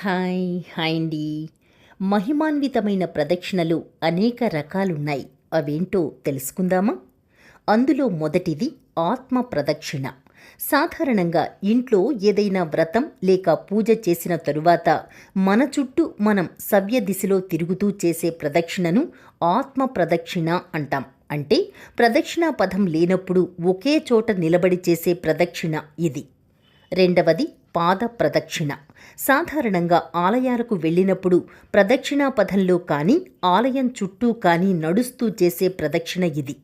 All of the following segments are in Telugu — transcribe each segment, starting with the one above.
హాయ్ హాయ్ అండి. మహిమాన్వితమైన ప్రదక్షిణలు అనేక రకాలున్నాయి. అవేంటో తెలుసుకుందామా? అందులో మొదటిది ఆత్మ ప్రదక్షిణ. సాధారణంగా ఇంట్లో ఏదైనా వ్రతం లేక పూజ చేసిన తరువాత మన చుట్టూ మనం సవ్య దిశలో తిరుగుతూ చేసే ప్రదక్షిణను ఆత్మ ప్రదక్షిణ అంటాం. అంటే ప్రదక్షిణా పదం లేనప్పుడు ఒకే చోట నిలబడి చేసే ప్రదక్షిణ ఇది. రెండవది పాద ప్రదక్షిణ సాధారణంగా ఆలయాలకు వెళ్ళినప్పుడు ప్రదక్షిణా పథంలో కానీ ఆలయం చుట్టూ కానీ నడుస్తూ చేసే ప్రదక్షిణ ఇది.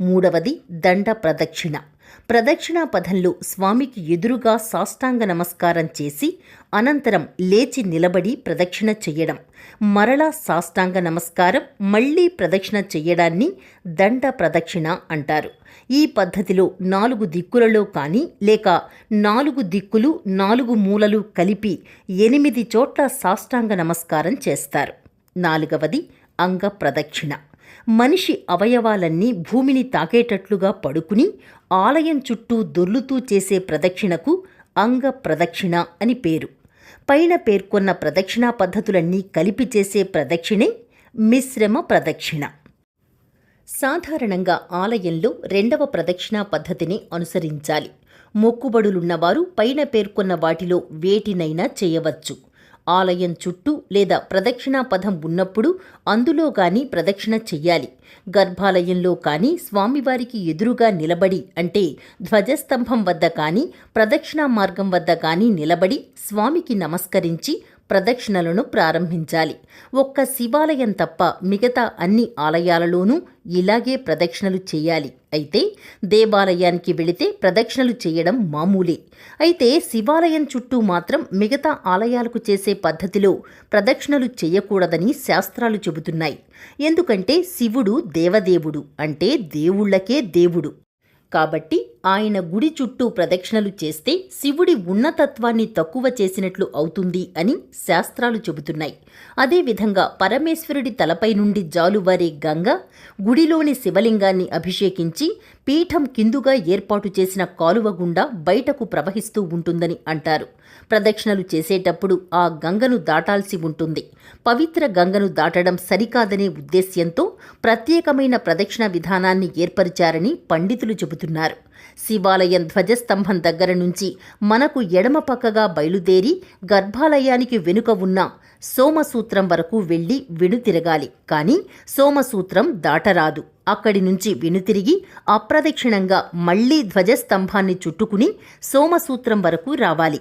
మూడవది దండ ప్రదక్షిణ ప్రదక్షిణా పథంలో స్వామికి ఎదురుగా సాష్టాంగ నమస్కారం చేసి అనంతరం లేచి నిలబడి ప్రదక్షిణ చెయ్యడం. మరలా సాష్టాంగ నమస్కారం మళ్ళీ ప్రదక్షిణ చెయ్యడాన్ని దండ ప్రదక్షిణ అంటారు. ఈ పద్ధతిలో నాలుగు దిక్కులలో కానీ లేక నాలుగు దిక్కులు నాలుగు మూలలు కలిపి ఎనిమిది చోట్ల సాష్టాంగ నమస్కారం చేస్తారు. నాలుగవది అంగ ప్రదక్షిణ. మనిషి అవయవాలన్నీ భూమిని తాకేటట్లుగా పడుకుని ఆలయం చుట్టూ దొర్లుతూ చేసే ప్రదక్షిణకు అంగ ప్రదక్షిణ అని పేరు. పైన పేర్కొన్న ప్రదక్షిణా పద్ధతులన్నీ కలిపి చేసే ప్రదక్షిణే మిశ్రమ ప్రదక్షిణ. సాధారణంగా ఆలయంలో రెండవ ప్రదక్షిణా పద్ధతిని అనుసరించాలి. మొక్కుబడులున్నవారు పైన పేర్కొన్న వాటిలో వేటినైనా చేయవచ్చు. ఆలయం చుట్టూ లేదా ప్రదక్షిణా పథం ఉన్నప్పుడు అందులో గాని ప్రదక్షిణ చెయ్యాలి. గర్భాలయంలో కానీ స్వామివారికి ఎదురుగా నిలబడి అంటే ధ్వజస్తంభం వద్ద కానీ ప్రదక్షిణా మార్గం వద్ద కానీ నిలబడి స్వామికి నమస్కరించి ప్రదక్షిణలను ప్రారంభించాలి. ఒక్క శివాలయం తప్ప మిగతా అన్ని ఆలయాలలోనూ ఇలాగే ప్రదక్షిణలు చేయాలి. అయితే దేవాలయానికి వెళితే ప్రదక్షిణలు చేయడం మామూలే. అయితే శివాలయం చుట్టూ మాత్రం మిగతా ఆలయాలకు చేసే పద్ధతిలో ప్రదక్షిణలు చేయకూడదని శాస్త్రాలు చెబుతున్నాయి. ఎందుకంటే శివుడు దేవదేవుడు అంటే దేవుళ్ళకే దేవుడు. కాబట్టి ఆయన గుడి చుట్టూ ప్రదక్షిణలు చేస్తే శివుడి ఉన్నతత్వాన్ని తక్కువ చేసినట్లు అవుతుంది అని శాస్త్రాలు చెబుతున్నాయి. అదేవిధంగా పరమేశ్వరుడి తలపై నుండి జాలువారే గంగ గుడిలోని శివలింగాన్ని అభిషేకించి పీఠం కిందుగా ఏర్పాటు చేసిన కాలువ గుండా బయటకు ప్రవహిస్తూ ఉంటుందని అంటారు. ప్రదక్షిణలు చేసేటప్పుడు ఆ గంగను దాటాల్సి ఉంటుంది. పవిత్ర గంగను దాటడం సరికాదనే ఉద్దేశ్యంతో ప్రత్యేకమైన ప్రదక్షిణ విధానాన్ని ఏర్పరిచారని పండితులు చెబుతున్నారు. శివాలయం ధ్వజస్తంభం దగ్గర నుంచి మనకు ఎడమ పక్కగా బయలుదేరి గర్భాలయానికి వెనుక ఉన్న సోమసూత్రం వరకు వెళ్ళి వెనుతిరగాలి. కానీ సోమసూత్రం దాటరాదు. అక్కడి నుంచి వెనుతిరిగి అప్రదక్షిణంగా మళ్ళీ ధ్వజస్తంభాన్ని చుట్టుకుని సోమసూత్రం వరకు రావాలి.